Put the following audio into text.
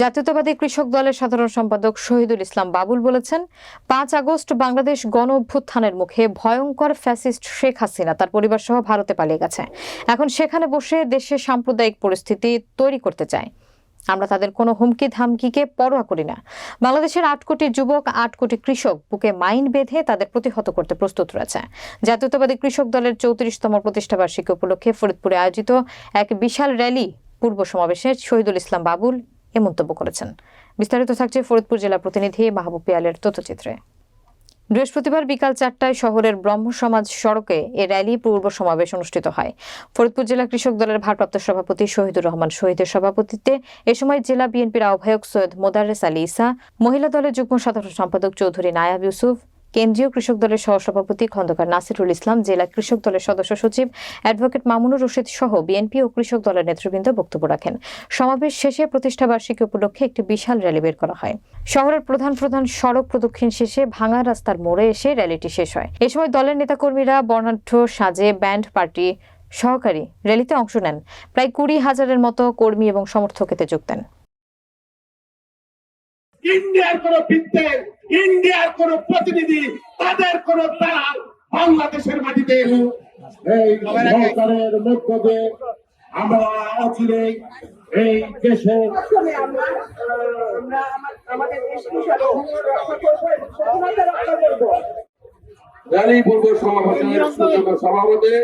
জাতীয়তাবাদী কৃষক দলের সাধারণ সম্পাদক শহীদুল ইসলাম বাবুল বলেছেন, পাঁচ আগস্ট বাংলাদেশ গণ অভ্যুত্থানের মুখে ভয়ঙ্কর ফ্যাসিস্ট শেখ হাসিনা তার পরিবার সহ ভারতে পালিয়ে গেছে। এখন সেখানে বসে দেশে সাম্প্রদায়িক পরিস্থিতি তৈরি করতে চায়। আমরা তাদের কোনো হুমকি ধামকিকে পরোয়া করি না। বাংলাদেশের আট কোটি যুবক, আট কোটি কৃষক বুকে মাইন বেঁধে তাদের প্রতিহত করতে প্রস্তুত রয়েছে। জাতীয়তাবাদী কৃষক দলের চৌত্রিশতম প্রতিষ্ঠাবার্ষিকী উপলক্ষে ফরিদপুরে আয়োজিত এক বিশাল র্যালি পূর্ব সমাবেশে শহীদুল ইসলাম বাবুল এ মন্তব্য করেছেন। বিস্তারিত থাকছে ফরিদপুর জেলা প্রতিনিধি মাহবুব পিয়ালের তথ্যচিত্রে। বৃহস্পতিবার বিকাল চারটায় শহরের ব্রহ্ম সমাজ সড়কে এ র্যালি পূর্ব সমাবেশ অনুষ্ঠিত হয়। ফরিদপুর জেলা কৃষক দলের ভারপ্রাপ্ত সভাপতি শহীদুর রহমান শহীদের সভাপতিত্বে এ সময় জেলা বিএনপির আহ্বায়ক সৈয়দ মোদারেস আলী ইসা, মহিলা দলের যুগ্ম সাধারণ সম্পাদক চৌধুরী নায়াব ইউসুফ কেন্দ্রীয় কৃষক দলের সহসভাপতি খন্দকার নাসিরুল ইসলাম, জেলা কৃষক দলের সদস্য সচিব অ্যাডভোকেট মামুনুর রশিদ সহ বিএনপি ও কৃষক দলের নেতৃবৃন্দ বক্তব্য রাখেন। সমাবেশ শেষে প্রতিষ্ঠাবার্ষিকী উপলক্ষে একটি বিশাল র্যালি বের করা হয়। শহরের প্রধান প্রধান সড়ক প্রদক্ষিণ শেষে ভাঙা রাস্তার মোড়ে এসে র্যালিটি শেষ হয়। এ সময় দলের নেতাকর্মীরা, বর্ণাঢ্য সাজে ব্যান্ড পার্টি সহকারী র্যালিতে অংশ নেন। প্রায় কুড়ি হাজারের মতো কর্মী এবং সমর্থক এতে যোগ দেন। ইন্ডিয়ার কোন বৃত্তের ইন্ডিয়ার কোন প্রতিনিধি, তাদের কোন দালাল বাংলাদেশের মাটিতে এই সরকারের মধ্য দিয়ে আমরা অচিরে এই সমাবেশের সভাপতি